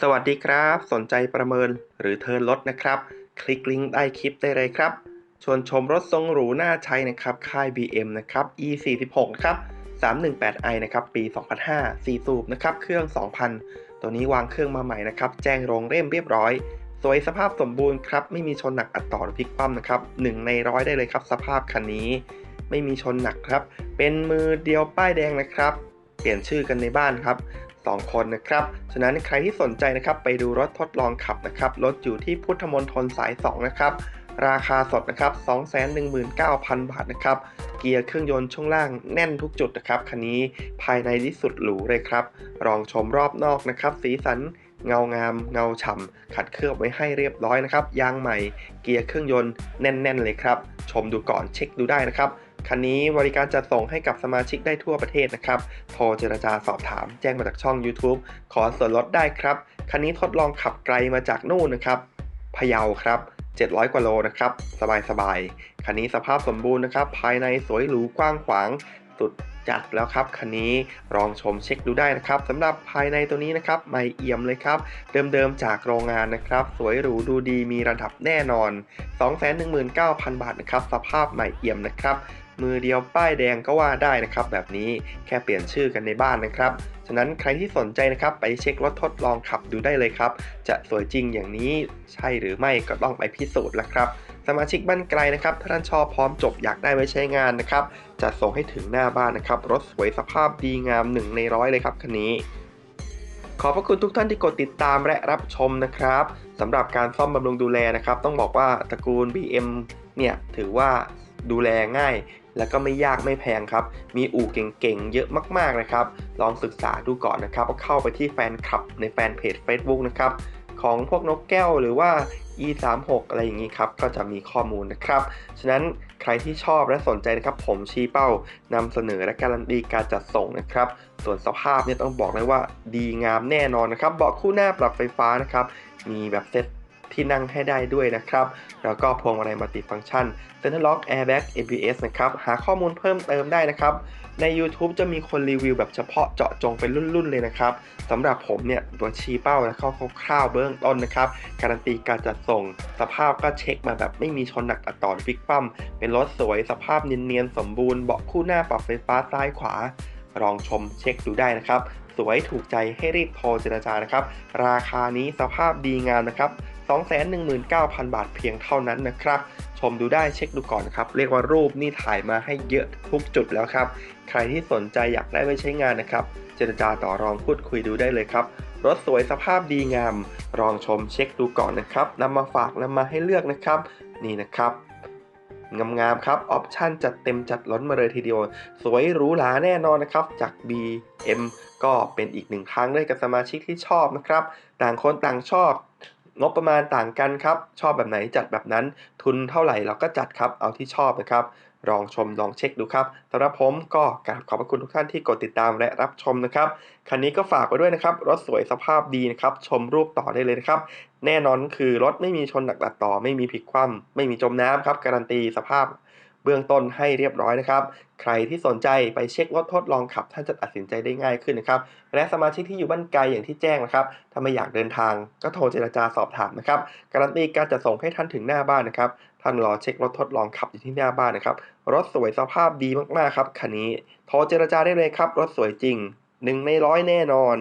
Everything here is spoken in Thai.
สวัสดีครับ สนใจประเมินหรือเทิร์นรถนะครับ คลิกลิงก์ใต้คลิปได้เลยครับชวนชมรถทรงหรูน่าใช้นะครับ ค่าย BM นะครับ E46 นะครับ 318i นะครับ ปี 2005 4 สูบนะครับ เครื่อง 2,000 ตัวนี้วางเครื่องมาใหม่นะครับ แจ้งโรงเล่มเรียบร้อย สวยสภาพสมบูรณ์ครับ ไม่มีชนหนักอัดต่อหรือพลิกคว่ำนะครับ 1 ในร้อยได้เลยครับ สภาพคันนี้ ไม่มีชนหนักครับ เป็นมือเดียวป้ายแดงนะครับ เปลี่ยนชื่อกันในบ้านครับ 2 คนนะครับ ฉะนั้นใครที่สนใจนะครับไปดูรถทดลองขับนะครับรถอยู่ที่พุทธมณฑลสาย 2 นะครับราคาสดนะครับ 219,000 บาทนะครับ เกียร์เครื่องยนต์ช่วงล่างแน่นทุกจุดนะครับ คันนี้ภายในที่สุดหรูเลยครับ ลองชมรอบนอกนะครับ สีสันเงางาม เงาฉ่ำ ขัดเคลือบไว้ให้เรียบร้อยนะครับ ยางใหม่ เกียร์เครื่องยนต์แน่น ๆ เลยครับ ชมดูก่อนเช็คดูได้นะครับ คันนี้บริการจัดส่งให้กับสมาชิกได้ทั่วประเทศนะครับ โทรเจรจาสอบถามแจ้งมาจากช่อง YouTube ขอส่วนลดได้ครับ คันนี้ทดลองขับไกลมาจากนู่นนะครับ พะเยาครับ 700 กว่าโลนะครับ สบายๆ คันนี้สภาพสมบูรณ์นะครับ ภายในสวยหรูกว้างขวาง สุดจัดแล้วครับคันนี้ลองชมเช็คดูได้นะครับสำหรับภายในตัวนี้นะครับใหม่เอี่ยมเลยครับ เดิมๆจากโรงงานนะครับ สวยหรูดูดีมีระดับแน่นอน 219,000 บาทนะครับ สภาพใหม่เอี่ยมนะครับ มือเดียวป้ายแดงก็ว่าได้นะครับ แบบนี้แค่เปลี่ยนชื่อกันในบ้านนะครับ ฉะนั้นใครที่สนใจนะครับไปเช็ครถทดลองขับดูได้เลยครับ จะสวยจริงอย่างนี้ใช่หรือไม่ก็ต้องไปพิสูจน์แล้วครับสมาชิกบ้านไกลนะครับถ้าท่านชอบพร้อมจบอยากได้ไว้ใช้งานนะครับจะส่งให้ถึงหน้าบ้านนะครับ รถสวยสภาพดีงาม1ในร้อยเลยครับคันนี้ ขอบพระคุณทุกท่านที่กดติดตามและรับชมนะครับสำหรับการซ่อมบำรุงดูแลนะครับ ต้องบอกว่าตระกูล BM เนี่ยถือว่าดูแลง่าย แล้วก็ไม่ยากไม่แพงครับ มีอู่เก่งๆ เยอะมากๆนะครับ ลองศึกษาดูก่อนนะครับ ก็เข้าไปที่แฟนคลับในแฟนเพจ Facebook นะครับ ของพวกนกแก้วหรือว่า E36 อะไรอย่างนี้ครับ ก็จะมีข้อมูลนะครับ ฉะนั้นใครที่ชอบและสนใจนะครับ ผมชี้เป้านำเสนอและการันตีการจัดส่งนะครับ ส่วนสภาพเนี่ยต้องบอกเลยว่าดีงามแน่นอนนะครับ เบาะคู่หน้าปรับไฟฟ้านะครับ มีแบบเซ็ต ที่นั่งให้ได้ด้วยนะครับ แล้วก็พวงมาลัยมัลติฟังก์ชัน Center Lock Airbag ABS นะครับ หาข้อมูลเพิ่มเติมได้นะครับ ใน YouTube จะมีคนรีวิวแบบเฉพาะเจาะจงเป็นรุ่นๆเลยนะครับสำหรับผมเนี่ยตัวชี้เป้าและข้าคร่าวๆเบื้องต้นนะครับ การันตีการจัดส่ง สภาพก็เช็คมาแบบไม่มีชนหนักอัดต่อหรือพลิกคว่ำเป็นรถสวยสภาพเนียนๆสมบูรณ์เบาะคู่หน้าปรับไฟฟ้าซ้ายขวาลองชมเช็คดูได้นะครับ สวยถูกใจให้รีบโทรเจรจานะครับ ราคานี้สภาพดีงามนะครับ 219,000 บาทเพียงเท่านั้นนะครับ ชมดูได้เช็คดูก่อนครับ เรียกว่ารูปนี่ถ่ายมาให้เยอะทุกจุดแล้วครับ ใครที่สนใจอยากได้ไว้ใช้งานนะครับ เจรจาต่อรองพูดคุยดูได้เลยครับ รถสวยสภาพดีงาม ลองชมเช็คดูก่อนนะครับนำมาฝากนำมาให้เลือกนะครับ นี่นะครับงามๆครับ ออปชั่นจัดเต็มจัดล้นมาเลยทีเดียว สวยหรูหราแน่นอนนะครับ จาก BM ก็เป็นอีกหนึ่งทางเลือกกับสมาชิกที่ชอบนะครับ ต่างคนต่างชอบ งบประมาณต่างกันครับ ชอบแบบไหนจัดแบบนั้น ทุนเท่าไหร่เราก็จัดครับ เอาที่ชอบนะครับ ลองชมลองเช็คดูครับสำหรับผมก็กราบขอบพระคุณทุกท่านที่กดติดตามและรับชมนะครับ คันนี้ก็ฝากไว้ด้วยนะครับ รถสวยสภาพดีนะครับ ชมรูปต่อได้เลยนะครับ แน่นอนคือรถไม่มีชนหนักดัดต่อ ไม่มีผิดคว่ำไม่มีจมน้ำครับ การันตีสภาพ เบื้องต้นให้เรียบร้อยนะครับ ใครที่สนใจไปเช็ครถทดลองขับท่านจะตัดสินใจได้ง่ายขึ้นนะครับ และสมาชิกที่อยู่บ้านไกลอย่างที่แจ้งนะครับ ถ้าไม่อยากเดินทางก็โทรเจรจาสอบถามนะครับ การันตีการจะส่งให้ท่านถึงหน้าบ้านนะครับ ท่านรอเช็ครถทดลองขับอยู่ที่หน้าบ้านนะครับ รถสวยสภาพดีมากๆครับคันนี้ โทรเจรจาได้เลยครับ รถสวยจริงหนึ่งในร้อยแน่นอน